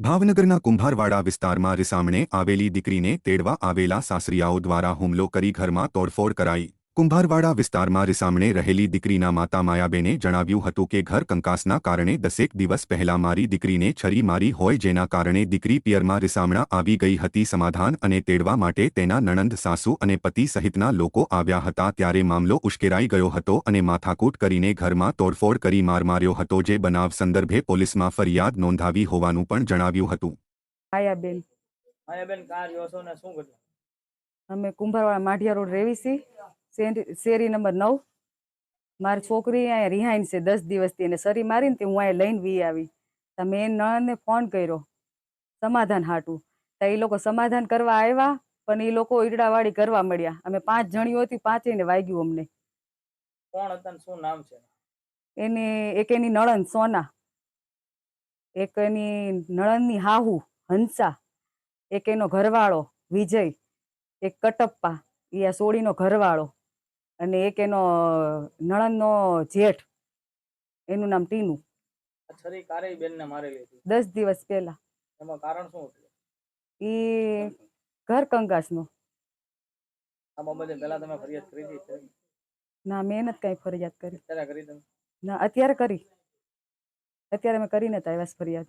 ભાવનગરના કુંભારવાડા વિસ્તારમાં રિસામણે આવેલી દીકરીને તેડવા આવેલા સાસરિયાઓ દ્વારા હુમલો કરી ઘરમાં તોડફોડ કરાઈ. કુંભારવાડા વિસ્તારમાં રિસામણે રહેલી દીકરીના માતા માયાબેને જણાવ્યું હતું કે ઘર કંકાસના કારણે દસેક દિવસ પહેલા મારી દીકરીને છરી મારી હોય જેના કારણે દીકરી પિયરમાં રિસામણા આવી ગઈ હતી સમાધાન અને તેડવા માટે તેના નણંદ સાસુ અને પતિ સહિતના લોકો આવ્યા હતા ત્યારે મામલો ઉશ્કેરાઈ ગયો હતો અને માથાકૂટ કરીને ઘરમાં તોડફોડ કરી માર માર્યો હતો જે બનાવ સંદર્ભે પોલીસમાં ફરિયાદ નોંધાવી હોવાનું પણ જણાવ્યું હતું. માયાબેન. માયાબેન કાર રહ્યો ને? શું કર્યું? અમે કુંભારવાળા માઢિયા રોડ રેવી શેરી શેરી નંબર નવ. મારી છોકરી અહીંયા રિહાઈન છે દસ દિવસથી એને સરી મારીને તે હું અહીંયા લઈને વી આવી. તો મેં નણંદને ફોન કર્યો. સમાધાન હાટું. તો એ લોકો સમાધાન કરવા આવ્યા પણ એ લોકો ઈડડાવાળી કરવા મળ્યા. અમે પાંચ જણીઓ હતી પાંચેયને વાગ્યું અમને. કોણ હતા શું નામ છે? એને એક એની નળન સોના. એક એની નળનની હાહુ હંસા. એક એનો ઘરવાળો વિજય. એક કટપ્પા. એ આ સોળીનો ઘરવાળો. અને એક એનો નણંદનો જેઠ એનું નામ ટીનું. છરી કારે બેનને મારેલી હતી. દસ દિવસ પહેલા. એમાં કારણ શું હતું? ઈ ઘર કંગાસનો. આ બાબતે પહેલા તમે ફરિયાદ કરી હતી ના મેં નથી કાંઈ ફરિયાદ કરી. ત્યારે કરી તમે? ના અત્યારે કરી. અત્યારે મેં કરીને જ આવ્યા ફરિયાદ.